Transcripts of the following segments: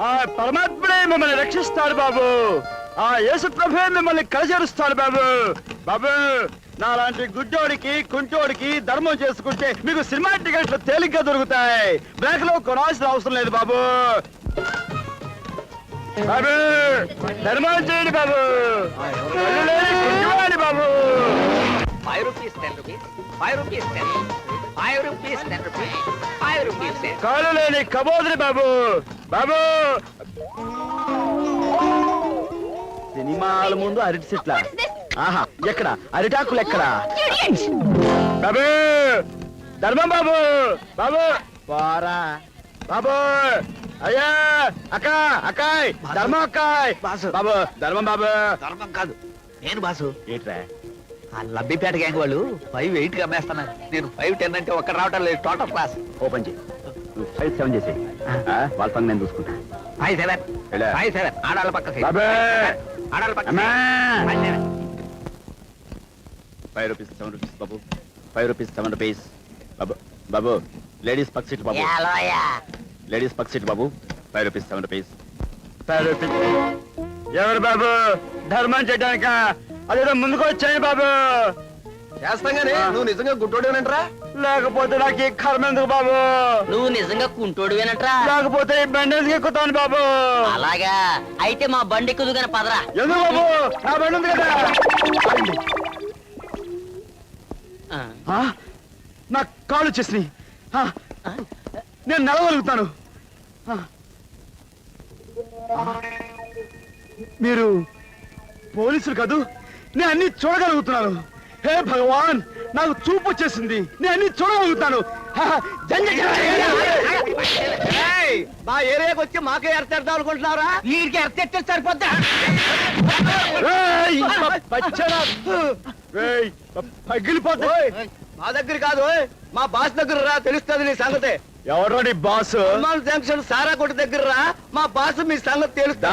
ఆ పరమాత్ముడే మిమ్మల్ని రక్షిస్తాడు బాబు. ఆ యేసు ప్రభే మిమ్మల్ని కలచేరుస్తాడు బాబు. బాబు నాలాంటి గుడ్డోడికి కుంటోడికి ధర్మం చేసుకుంటే మీకు సినిమా టికెట్లు తేలిగ్గా దొరుకుతాయి. బ్లాక్లో కొనాల్సిన అవసరం లేదు బాబు. బాబు ధర్మం చేయండి బాబు. బాబు. Five rupees ten rupees. Five rupees ten. Five rupees ten rupees five rupees ten కాళ్ళు లేని కబోదిరి బాబు! బాబు! సినిమాల ముందు అరటి చెట్ల. ఆహా ఎక్కడ? అరిటాకులు ఎక్కడ? బాబు! ధర్మం బాబు! బాబు! పోరా. బాబు! అయ్యా! అక్క అక్కాయ్! ధర్మం అక్కాయ్! బాసు. బాబు ధర్మం బాబు! ధర్మం కాదు. నేను బాసు. ఏంట్రా? ఆ లబ్బిపేట గ్యాంగ్ వాళ్ళు ఫైవ్ ఎయిట్కి అమ్మేస్తున్నారు. నేను ఫైవ్ టెన్ అంటే ఒక్కడ రావటం లేదు. టోటల్ క్లాస్ ఓపెన్ చేయి. నువ్వు ఫైవ్ సెవెన్ చేసి వాళ్ళ పని నేను చూసుకుంటా. Five seven? ఫైవ్ సెవెన్ ఆడాళ్ళ పక్క. ఆడాళ్ళ పక్క. ఫైవ్ రూపీస్ సెవెన్ రూపీస్ బాబు. ఫైవ్ రూపీస్ సెవెన్ రూపీస్ బాబు బాబు లేడీస్ పక్ సీట్ బాబు. లేడీస్ పక్ సీట్ బాబు. Five rupees seven rupees five rupees ఎవరు బాబు? ధర్మం చేయడానిక? అదేదో ముందుకు వచ్చాయి బాబు. చేస్తాం గానీ నువ్వు నిజంగా గుడ్డోడేనంటరా లేకపోతే నాకు ఈ కర్మ ఎందుకు బాబు? నువ్వు నిజంగా కుంటోడువేనట్రా? లేకపోతే ఈ బండి ఎందుకు ఎక్కుతాను బాబు? అలాగా. అయితే మా బండి ఎక్కుదు కానీ పదరా. ఎందుకు బాబు? నా బండి ఉంది కదా. ఆ, నా కాళ్ళు వచ్చేసినాయి ఆ, నేను నడవగలుగుతాను. ఆ. ఆ. మీరు పోలీసులు కాదు నేను అన్ని చూడగలుగుతున్నాను. హే భగవాన్ నాకు చూపు వచ్చేసింది. నేను అన్ని చూడగలుగుతాను. మా ఏరియాకి వచ్చి మాకే ఎడతాడు అనుకుంటున్నారా వీడికి ఎత్తే సరిపోద్దా? పగిలిపోతా. మా దగ్గర కాదు. మా బాస్ దగ్గర రా తెలుస్తుంది నీ సంగతే. ఎవరో నీ బాస్ జంక్షన్ సారా కొట్టు దగ్గర రా మా బాస్ మీ సంగతి తెలుస్తా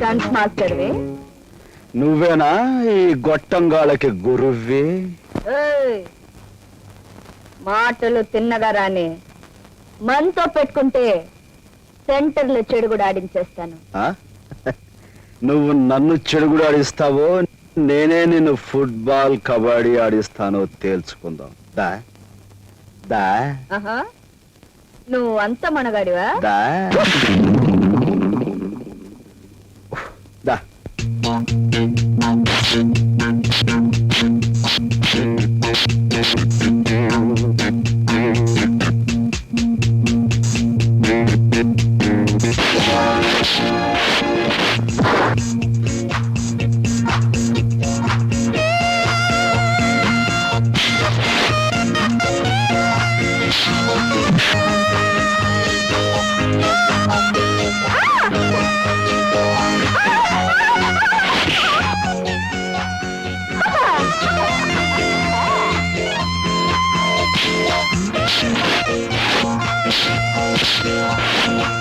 డాన్స్ మాస్టర్వి నువ్వేనా ఈ గొట్టంగాళ్ళకి గురువ్వి! మాటలు తిన్నగా రాని. మనతో పెట్టుకుంటే సెంటర్లో చెడు కూడా ఆడించేస్తాను. ఆ? నువ్వు నన్ను చెడుగుడు ఆడిస్తావో నేనే నిన్ను ఫుట్బాల్ కబడ్డీ ఆడిస్తానో తేల్చుకుందాం. దా. దా. నువ్వు అంత మనగాడివా? దా. దా Yeah.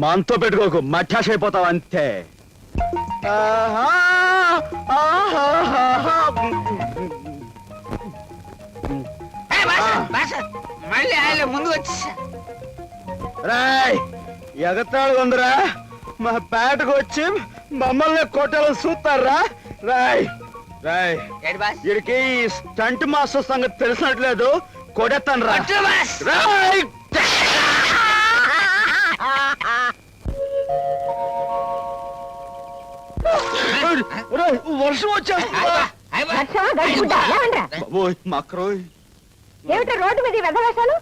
మనతో పెట్టుకోకు మఠాష్ అయిపోతావు అంతే. ఆహా, ఆహాహాహా. భాష మళ్ళీ ఆయన ముందు వచ్చేసా. రాయ్ ఎగతాళి ఉందిరా. మా పేటకు వచ్చి మమ్మల్ని కొట్టాలని చూస్తారా? రాయ్ రాయ్ వీడికి ఈ స్టంట్ మాస్టర్ సంగతి తెలిసినట్లేదు. రా బాస్. రాయ్ వర్షం వచ్చేస్తుందా. ఏమిటో రోడ్డు మీద వెధవేషాలు?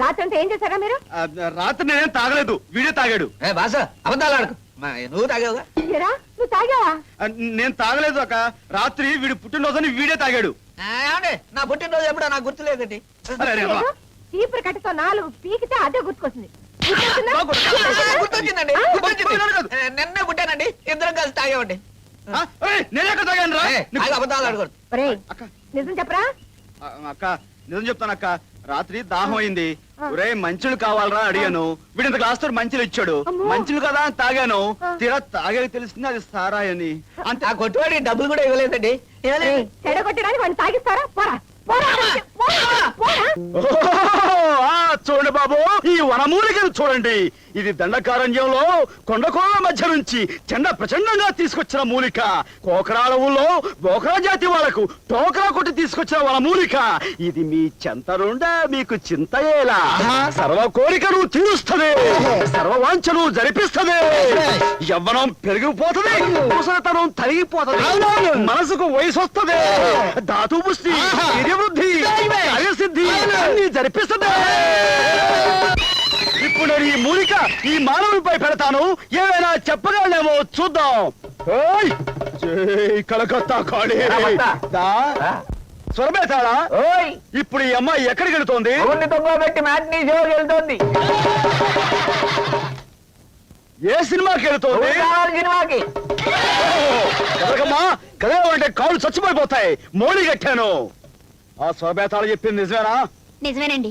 రాత్రంతా ఏం చేశారా మీరు? రాత్రి నేనేం తాగలేదు. వీడే తాగాడు. ఏ బాస నువ్వు తాగావుగా? నువ్వు తాగావా? నేను తాగలేదు అక్క. రాత్రి వీడి పుట్టినరోజని వీడే తాగాడు. నా పుట్టినరోజు ఎప్పుడో నాకు గుర్తులేదండి. చీపురు కట్టతో నాలుగు పీకితే అదే గుర్తుకొస్తుంది. గుర్తొచ్చిందండి. నిన్నే పుట్టానండి ఇద్దరం కలిసి నిజం చెప్పరా? అక్క నిజం చెప్తాను అక్క. రాత్రి దాహం అయింది. ఒరే మంచులు కావాలరా అడిగాను. వీడింత గ్లాస్తో మంచులు ఇచ్చాడు. మంచులు కదా అని తాగాను. తీరా తాగాక తెలిసింది అది సారాయని. అంతే ఆ కొట్టువాడి డబ్బులు కూడా ఇవ్వలేదండి. చెడగొట్టడానికి వాడిని తాగిస్తారా? పోరా. బాబు ఈ వనమూలికను చూడండి. ఇది దండకారణ్యంలో కొండకోల మధ్య నుంచి చెండ ప్రచండంగా తీసుకొచ్చిన మూలిక. కోకరాల ఊళ్ళో బోకరా జాతి వాళ్ళకు టోకరా కొట్టి తీసుకొచ్చిన వనమూలిక. ఇది మీ చెంతనుండా మీకు చింతయేలా. సర్వ కోరికను తీరుస్తుంది. సర్వ వాంఛను జరిపిస్తుంది. యవ్వనం పెరిగిపోతుంది. ముసలితనం తరిగిపోతుంది. మనసుకు వయసు వస్తుంది ధాతు పుష్టి వృద్ధి కార్యసిద్ధి అన్ని జరిపిస్తుంది. ఇప్పుడు నేను ఈ మూలిక ఈ మానవునిపై పెడతాను. ఏమైనా చెప్పగలనేమో చూద్దాం. ఓయ్! జై కలకత్తా. దా. ఓయ్! ఇప్పుడు ఈ అమ్మాయి ఎక్కడికి వెళుతోంది? తొంగ పెట్టి మ్యాట్నీ షోకి వెళ్తోంది. ఏ సినిమాకి వెళుతోంది? కావాలి సినిమాకి. కదకమ్మా కదలంటే కాళ్ళు చచ్చిపోయిపోతాయి. మోళీ కట్టాను. ఆ స్వరమేతాళ చెప్పింది నిజమేనా? నిజమేనండి.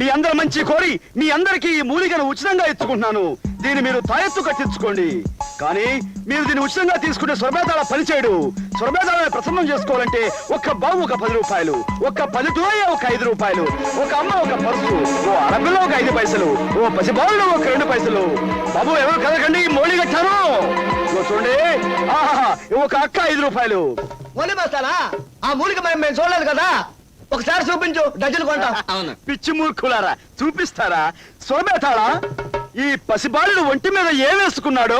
మీ అందరి మంచి కోరి మీ అందరికి ఈ మూలికను ఉచితంగా ఇచ్చుకుంటున్నాను దీన్ని మీరు తాయెత్తు కట్టించుకోండి. కానీ మీరు దీన్ని ఉచితంగా తీసుకుంటే స్వర్మేతాళ పనిచేయడు స్వర్మేతాళని ప్రసన్నం చేసుకోవాలంటే ఒక్క బాబు ఒక పది రూపాయలు ఒక్క పది దూయ ఒక ఐదు రూపాయలు ఒక అమ్మ ఒక పరుసు ఓ అరబిలో ఒక ఐదు పైసలు ఓ పసిబాలు ఒక రెండు పైసలు. బాబు ఎవరు కదకండి మోళీ కట్టాను. చూడండి. ఆహా ఒక అక్క ఐదు రూపాయలు. ఆ మూలిక మనం మేము చూడలేదు కదా? ఒకసారి చూపించు డజన్ కొంటాం. అవును. పిచ్చి మూర్ఖులారా చూపిస్తారా? సోమేతాళా ఈ పసిబాలుడు ఒంటి మీద ఏం వేసుకున్నాడు?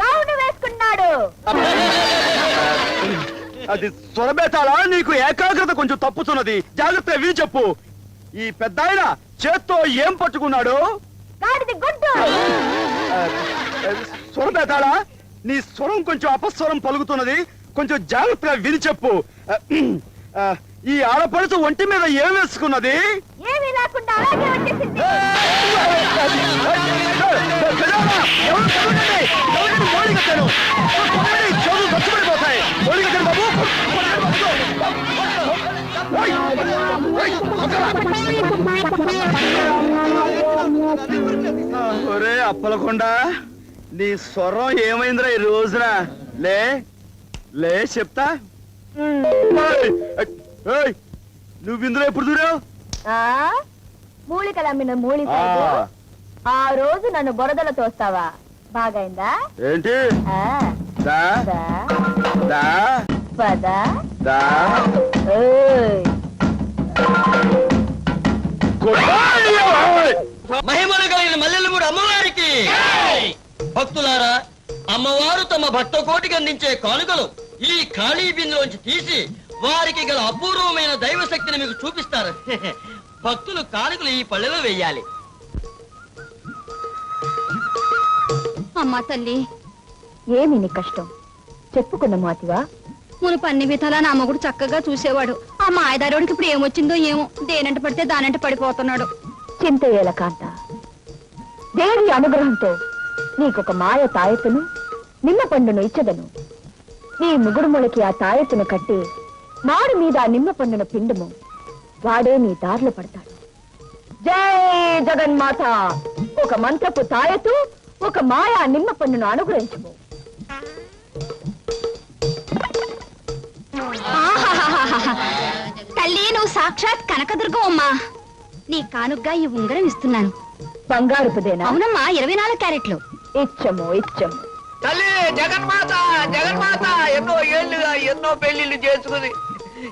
గౌను వేసుకున్నాడు. అది సొరబేతాళా నీకు ఏకాగ్రత కొంచెం తప్పుతున్నది. జాగ్రత్త విని చెప్పు. ఈ పెద్ద ఆయన చేత్తో ఏం పట్టుకున్నాడు? గాడిది గుడ్డు. సొరబేతాళా నీ స్వరం కొంచెం అపస్వరం పలుకుతున్నది. కొంచెం జాగ్రత్తగా విని చెప్పు. ఈ ఆడపడుచు ఒంటి మీద ఏం వేసుకున్నది? ఒరే అప్పలకుండా నీ స్వరం ఏమైందిరా ఈ రోజున? లే లే చెప్తా? నువ్వు ఇందులో ఎప్పుడు చూడావు? ఆ? మూలికలు అమ్మిన మూలి ఆ, ఆ రోజు నన్ను బురదలో తోస్తావా? బాగైందా? ఏంటి? ఆ, దా. దా, దా. పద, దా. ఓయ్. కొట్టాలి, ఓయ్. మహిమలు కలిగిన మల్లెలమూడు అమ్మవారికి! భక్తులారా అమ్మవారు తమ భక్త కోటికి అందించే కానుకలు ఈ ఖాళీ బిందులోంచి తీసి వారికి గల అపూర్వమైన దైవ శక్తిని మీకు చూపిస్తారు. భక్తులు కానుకలు ఈ పళ్ళెలో వేయాలి. అమ్మా తల్లి ఏమి నీ కష్టం? చెప్పుకున్న మాతివా? మునుపు అన్ని విధాలా నా మొగుడు చక్కగా చూసేవాడు. ఆ మాయదారుడికి ఇప్పుడు ఏమొచ్చిందో ఏమో దేనంట పడితే దానంట పడిపోతున్నాడు. చింతయ్యేల కాంత. దేవి అనుగ్రహంతో నీకొక మాయ తాయెత్తును. నిమ్మ పండును ఇచ్చదను నీ ముగుడు మొలకి ఆ తాయెత్తును కట్టి మాడు మీద ఆ నిమ్మ పండును పిండుము. వాడే నీ దారిలో పడతాడు. జై జగన్మాత! ఒక మంత్రపు తాయెత్తు ఒక మాయా నిమ్మ పండును అనుగ్రహించము. తల్లి నువ్వు సాక్షాత్ కనకదుర్గం అమ్మా నీ కానుగ్గా ఈ ఉంగరం ఇస్తున్నాను. బంగారుపుదేనా? అవునమ్మా ఇరవై నాలుగు క్యారెట్లు. ఇచ్చము ఇచ్చము. తల్లి జగన్మాత జగన్మాత ఎన్నో ఏళ్ళుగా ఎన్నో పెళ్ళిళ్ళు చేసుకుని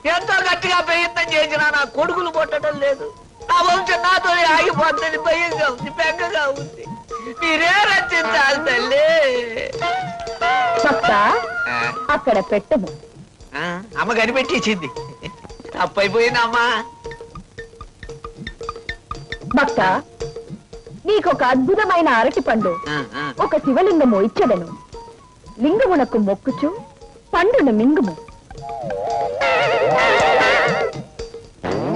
ఎంతో గట్టిగా ప్రయత్నం చేసినా నా కొడుకులు పుట్టడం లేదు. నా వంశం నాతోనే ఆగిపోతుంది భయంగా ఉంది బెంగగా ఉంది. మీరే రచించాలి తల్లి. అక్కడ పెట్టము. ఆ, అమ్మ కనిపెట్టేసింది తప్పైపోయిందమ్మా. భక్త నీకొక అద్భుతమైన అరటి పండు. ఒక శివలింగము ఇచ్చదను లింగమునకు మొక్కుచు పండును మింగుము.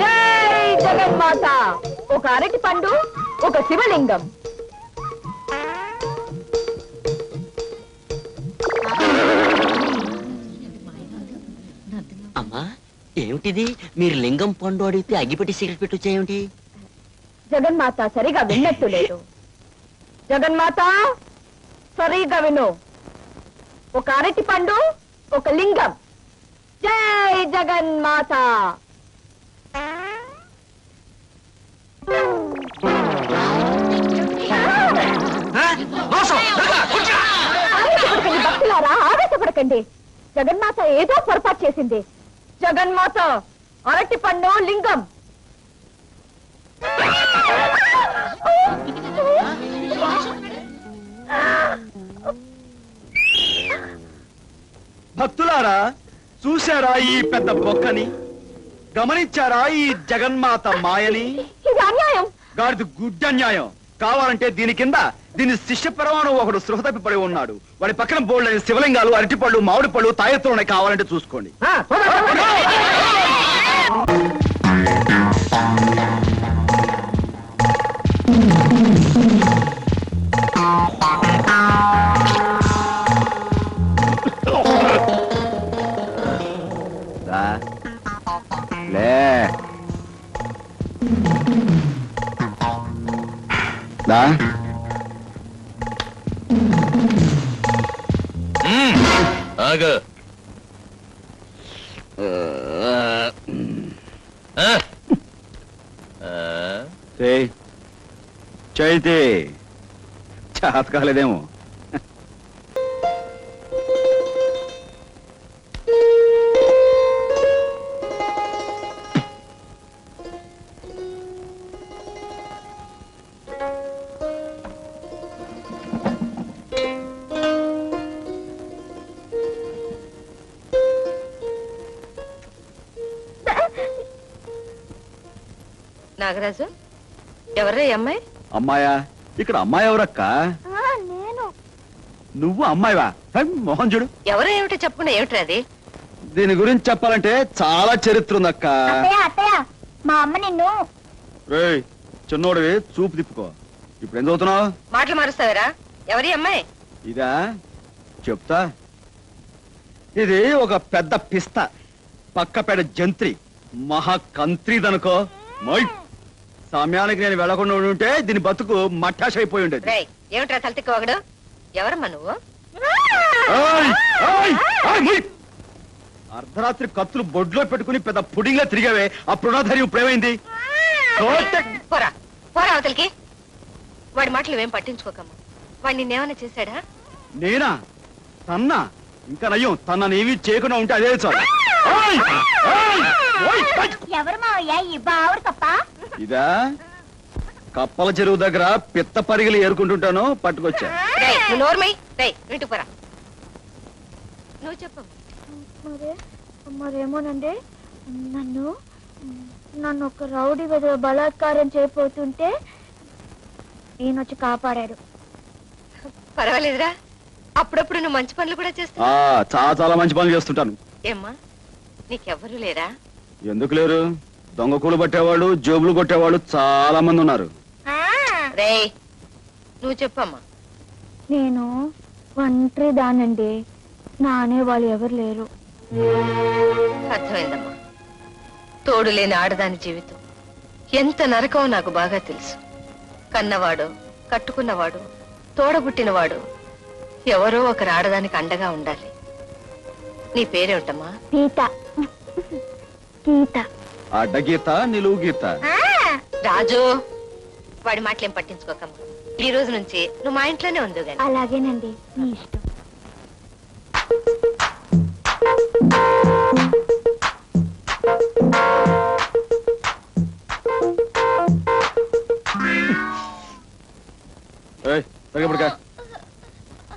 జై జగన్మాత! ఒక అరటి పండు ఒక శివలింగం. అమ్మా ఏమిటిది? మీరు లింగం పండు అడిగితే అగ్గిపెట్టి సిగరెట్ పెట్టి వచ్చేయేమిటి జగన్మాత సరిగా విన్నట్టు లేదు. జగన్మాత సరిగా విను. ఒక అరటి పండు ఒక లింగం. జై జగన్మాత! ఆవేశపడకండి భక్తులారా ఆవేశపడకండి. జగన్మాత ఏదో పొరపాటు చేసింది. జగన్మాత అరటి పండు లింగం. భక్తులారా చూశారా ఈ పెద్ద బొక్కని? గమనించారా ఈ జగన్మాత మాయని? అన్యాయం. గాడిది గుడ్డ అన్యాయం. కావాలంటే దీని కింద దీని శిష్య పరమాణు ఒకడు సృహ తప్పిపడి ఉన్నాడు. వాడి పక్కన బోల్డని శివలింగాలు అరటిపళ్ళు మామిడి పళ్ళు తాయెత్తులు ఉన్నాయి కావాలంటే చూసుకోండి. దా. ఆగు. చైతే. చేత అమ్మాయి? ఇక్కడ అమ్మాయి ఎవరక్క? నేను. నువ్వు అమ్మాయివా? హై, మొహం చూడు. ఎవరో ఏమిటో చెప్పకుండా ఏమిట్రా అది? దీని గురించి చెప్పాలంటే చాలా చరిత్ర ఉందక్క. అత్తయ్య అత్తయ్య మా అమ్మ నిన్ను. రేయ్ చిన్నోడివి చూపు తిప్పుకో. ఇప్పుడు ఏం చదువుతున్నావు? మాటలు మారుస్తావరా? ఎవరి అమ్మాయి? ఇదా? చెప్తా. ఇది ఒక పెద్ద పిస్త. పక్కపేట జంత్రి. మహా కంత్రిదనుకో. మై సమయానికి నేను వెళ్ళకుండా ఉంటే దీని బతుకు మట్టాష్ అయిపోయి ఉండేది. రేయ్ ఏమిట్రా తలతిక్క ఒకడు? ఎవరమ్మా నువ్వు? ఏయ్! ఏయ్! ఏయ్, ముయ్! అర్ధరాత్రి కత్తులు బొడ్లో పెట్టుకుని పెద్ద పుడింగా తిరిగావే. ఆ పృణాధరి ఇప్పుడు ఏమైంది? కోటె- పోరా పోరా అవతలికి. వాడి మాటలు ఏం పట్టించుకోకమ్మా. వాడు నిన్నేమైనా చేశాడా? నేనా? తన్నా? ఇంకా నయ్యం తననేమి చేయకుండా ఉంటే అదే చాలు! ఎవరు మావయ్య ఈ తప్ప? ఇదా? కప్పల చెరువు దగ్గర పిత్త పరిగలు ఏరుకుంటుంటాను పట్టుకొచ్చా. రేయ్ నువ్వు మరే మరేమోనండి నన్ను నన్ను ఒక రౌడీ విధవ బలాత్కారం చేయబోతుంటే ఈయనొచ్చి కాపాడాడు. పర్వాలేదురా. అప్పుడప్పుడు నువ్వు మంచి పనులు కూడా చేస్తావు ఆ చాలా చాలా మంచి పనులు చేస్తుంటాను. ఏమ్మా నీకెవ్వరూ లేరా? ఎందుకు లేరు? దొంగ కూలు పట్టేవాళ్ళు జోబులు కొట్టేవాళ్ళు చాలా మంది ఉన్నారు. రేయ్ నువ్వు చెప్పమ్మా. నేను ఒంటరి దానండి. నా అనేవాళ్ళు ఎవరు లేరు. అర్థమైందమ్మా. తోడు లేని ఆడదాని జీవితం. ఎంత నరకమో నాకు బాగా తెలుసు. కన్నవాడు కట్టుకున్నవాడు తోడబుట్టినవాడు ఎవరో ఒకరు ఆడదానికి అండగా ఉండాలి. నీ పేరేమిటమ్మా? గీత. గీత. అడ్డగీత నిలువు గీత. రాజు వాడి మాటలేం పట్టించుకోకమ్మా. ఈ రోజు నుంచి నువ్వు మా ఇంట్లోనే ఉండు గాని. అలాగేనండి మీ ఇష్టం. ఏయ్, సరిగ్గా పడుకో. రేయ్, సరిగ్గా పడుకో. ఓ,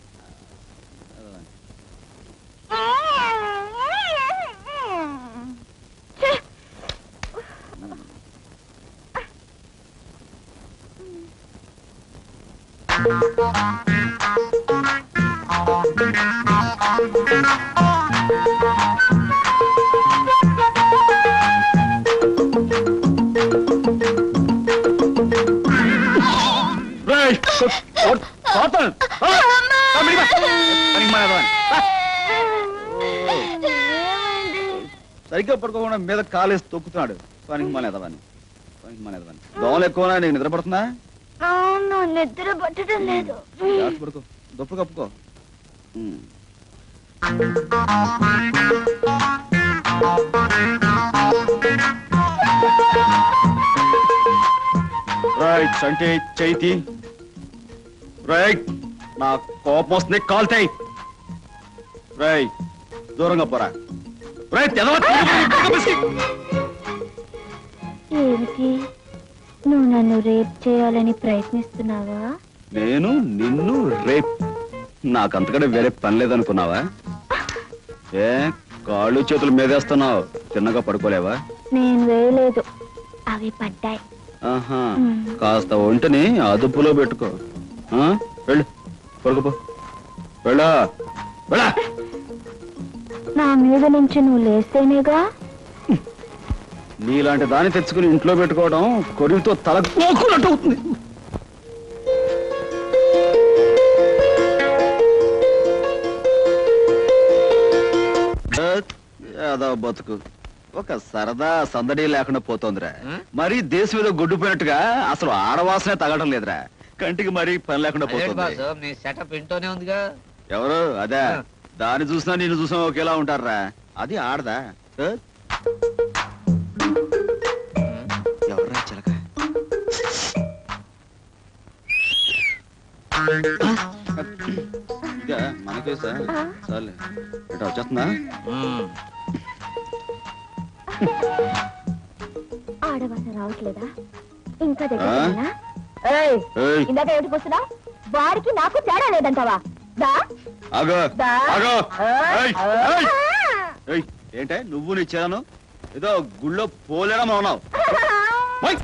సరిగ్గా పడుకోకుండా మీద కాలేసి తొక్కుతున్నాడు. పనికి మానేదవని పనికి మానేదవని దోమలు ఎక్కువ నీకు నిద్ర పడుతుందా? అవును నిద్ర పట్టడం లేదు. జాగ్రత్త పడుకో. దుప్ప కప్పుకో. ఉమ్. రైట్ అంటే చైతి. రైట్ నా కోపం వస్తుంది కాల్తాయి రై దూరంగా పోరా. ఏమిటి? నువ్వు నన్ను రేప్ చేయాలని ప్రయత్నిస్తున్నావా? నేను నిన్ను రేప్. నాకంతకంటే వేరే పని లేదనుకున్నావా? ఏ కాళ్ళు చేతులు మీదేస్తున్నావు. తిన్నగా పడుకోలేవా? నేను వేయలేదు. అవి పడ్డాయి. ఆహా. కాస్త ఒంటిని అదుపులో పెట్టుకో. ఆ? వెళ్ళు. పడుకోపో. వెళ్ళా. వెళ్ళా. నా మీద నుంచి నువ్వు లేస్తేనేగా? నీలాంటి దాన్ని తెచ్చుకుని ఇంట్లో పెట్టుకోవడం కొరివితో తల కోకున్నట్టు అవుతుంది. ఏదో బతుకు. ఒక సరదా సందడి లేకుండా పోతోందిరా. మరి దేశం మీద గొడ్డుపోయినట్టుగా అసలు ఆడవాసనే తగడం లేదురా. కంటికి మరీ పని లేకుండా పోతుంది. మీ సెటప్ ఇంట్లోనే ఉందిగా? ఎవరు? అదే. దాన్ని చూసినా నేను చూసినా ఒకేలా ఉంటారా అది ఆడదా? ఎవర్రా చిలక? ఇదా మనకేసా చాలే ఇట్లా వచ్చేస్తుందా? ఆడవాస రావట్లేదా? ఇంకా ఆ? దగ్గర ఏయ్! ఏయ్, ఇందాక ఏమిటి వస్తున్నా వారికి నాకు తేడా లేదంటావా? దా? ఆ. ఏయ్, ఏంటే? నువ్వు నీ చేరను ఏదో గుళ్ళో పోలేడా ఉన్నావు. ఓయ్